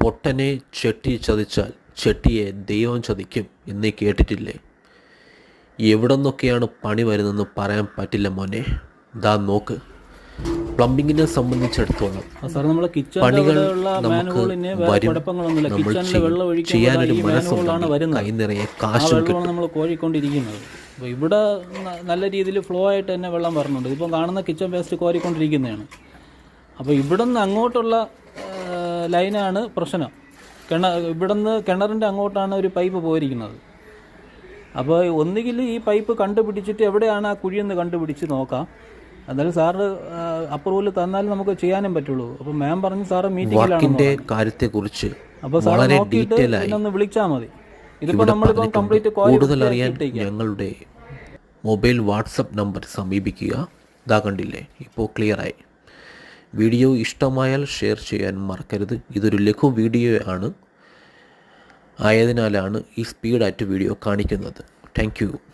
പൊട്ടനെ ചെട്ടി ചതിച്ചാൽ ചെട്ടിയെ ദൈവം ചതിക്കും എന്നീ കേട്ടിട്ടില്ലേ? എവിടെ നിന്നൊക്കെയാണ് പണി വരുന്നതെന്ന് പറയാൻ പറ്റില്ല മോനെ. ദാ നോക്ക്. പ്ലംബിങ്ങിനെ സംബന്ധിച്ചിടത്തോളം പണികൾ നമുക്ക് വരും. നമ്മൾ ചെയ്യാനൊരു മനസ്സുണ്ടാണ് കൈ നിറയെ കാശും കിട്ടും. നമ്മൾ കോരിക്കൊണ്ടിരിക്കുന്നത്. അപ്പോൾ ഇവിടെ നല്ല രീതിയിൽ ഫ്ലോ ആയിട്ട് തന്നെ വെള്ളം വരുന്നുണ്ട് ഇപ്പം കാണുന്ന കിച്ചൺ വേസ്റ്റ് കോരിക്കൊണ്ടിരിക്കുന്നതാണ്. അപ്പോൾ ഇവിടെ നിന്ന് അങ്ങോട്ടുള്ള ലൈനാണ് പ്രശ്നം. കിണ ഇവിടുന്ന് കിണറിന്റെ അങ്ങോട്ടാണ് ഒരു പൈപ്പ് പോയിരിക്കുന്നത്. അപ്പോൾ ഒന്നുകിൽ ഈ പൈപ്പ് കണ്ടുപിടിച്ചിട്ട് എവിടെയാണ് ആ കുഴിയെന്ന് കണ്ടുപിടിച്ച് നോക്കാം. എന്നാലും സാറ് അപ്രൂവൽ തന്നാൽ നമുക്ക് ചെയ്യാനും പറ്റുള്ളൂ. അപ്പോൾ മാം പറഞ്ഞു സാറ് മീറ്റിംഗിലാണ് കാര്യത്തെക്കുറിച്ച് അപ്പോൾ സാറ് വളരെ നോക്കിയിട്ട് ഒന്ന് വിളിച്ചാൽ മതി. ഇതിപ്പോൾ നമ്മളിപ്പം കംപ്ലീറ്റ് കോരി കൂടുതൽ അറിയാൻ ഞങ്ങളുടെ മൊബൈൽ വാട്സപ്പ് നമ്പർ സമീപിക്കുക. ഇതാ കണ്ടില്ലേ? ഇപ്പോൾ ക്ലിയറായി വീഡിയോ ഇഷ്ടമായാൽ ഷെയർ ചെയ്യാൻ മറക്കരുത്. ഇതൊരു ലഘു വീഡിയോ ആണ്. ആയതിനാലാണ് ഈ സ്പീഡായിട്ട് വീഡിയോ കാണിക്കുന്നത്. താങ്ക്